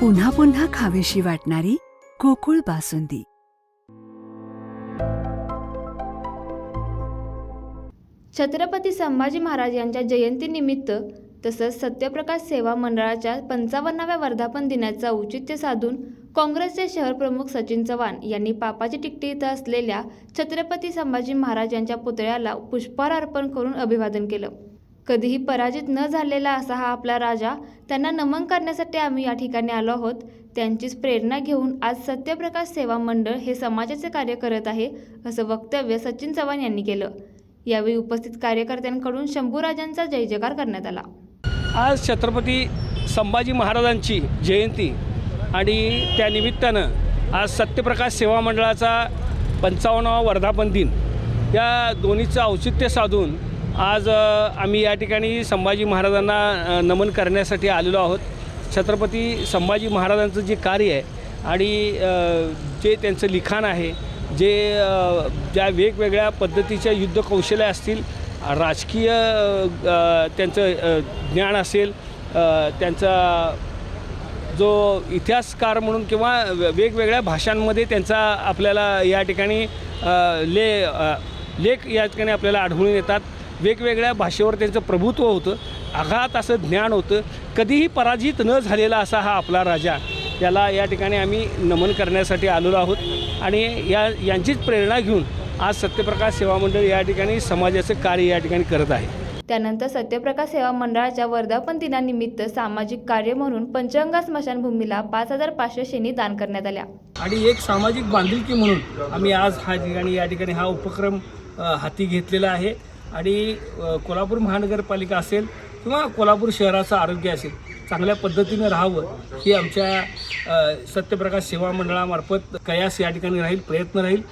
पुन्हा पुन्हा खावीशी वाटणारी गोकुळ बासुंदी. छत्रपती संभाजी महाराज यांच्या जयंतीनिमित्त तसंच सत्यप्रकाश सेवा मंडळाच्या पंचावन्नाव्या वर्धापन दिनाचं औचित्य साधून काँग्रेसचे शहर प्रमुख सचिन चव्हाण यांनी पापाची टिकटी इथं असलेल्या छत्रपती संभाजी महाराज यांच्या पुतळ्याला पुष्पहार अर्पण करून अभिवादन केलं. कधीही पराजित न झालेला असा हा आपला राजा त्यांना नमन करण्यासाठी आम्ही या ठिकाणी आलो आहोत. त्यांचीच प्रेरणा घेऊन आज सत्यप्रकाश सेवा मंडळ हे समाजाचे कार्य करत आहे असं वक्तव्य सचिन चव्हाण यांनी केलं. यावेळी उपस्थित कार्यकर्त्यांकडून शंभूराजांचा जय जयकार करण्यात आला. आज छत्रपती संभाजी महाराजांची जयंती आणि त्यानिमित्तानं आज सत्यप्रकाश सेवा मंडळाचा पंचावन्नावा वर्धापन दिन या दोन्हीचं औचित्य साधून आज आम्ही या ठिकाणी संभाजी महाराजांना नमन करण्यासाठी आलेलो आहोत. छत्रपती संभाजी महाराजांचं जे कार्य आहे आणि जे त्यांचं लिखाण आहे जे ज्या वेगवेगळ्या पद्धतीच्या युद्ध कौशल्य असतील राजकीय त्यांचं ज्ञान असेल त्यांचा जो इतिहासकार म्हणून किंवा वेगवेगळ्या भाषांमध्ये त्यांचा आपल्याला या ठिकाणी ले लेख या ठिकाणी आपल्याला आढळून येतात. वेगवेगळ्या भाषेवर त्यांचं प्रभुत्व होतं आघात असं ज्ञान होतं कधीही पराजित न झालेला असा हा आपला राजा. त्याला या ठिकाणी आम्ही नमन करण्यासाठी आलेलो आहोत आणि या यांचीच प्रेरणा घेऊन आज सत्यप्रकाश सेवा मंडळ या ठिकाणी समाजाचं कार्य या ठिकाणी करत आहे. त्यानंतर सत्यप्रकाश सेवा मंडळाच्या वर्धापन दिनानिमित्त सामाजिक कार्य म्हणून पंचगंगा स्मशानभूमीला पाच हजार पाचशे शेणी दान करण्यात आल्या. आणि एक सामाजिक बांधिलकी म्हणून आम्ही आज हा ठिकाणी या ठिकाणी हा उपक्रम हाती घेतलेला आहे. आणि कोल्हापूर महानगरपालिका असेल किंवा कोल्हापूर शहराचं आरोग्य असेल चांगल्या पद्धतीनं राहावं ही आमच्या सत्यप्रकाश सेवा मंडळामार्फत कयास या ठिकाणी राहील प्रयत्न राहील.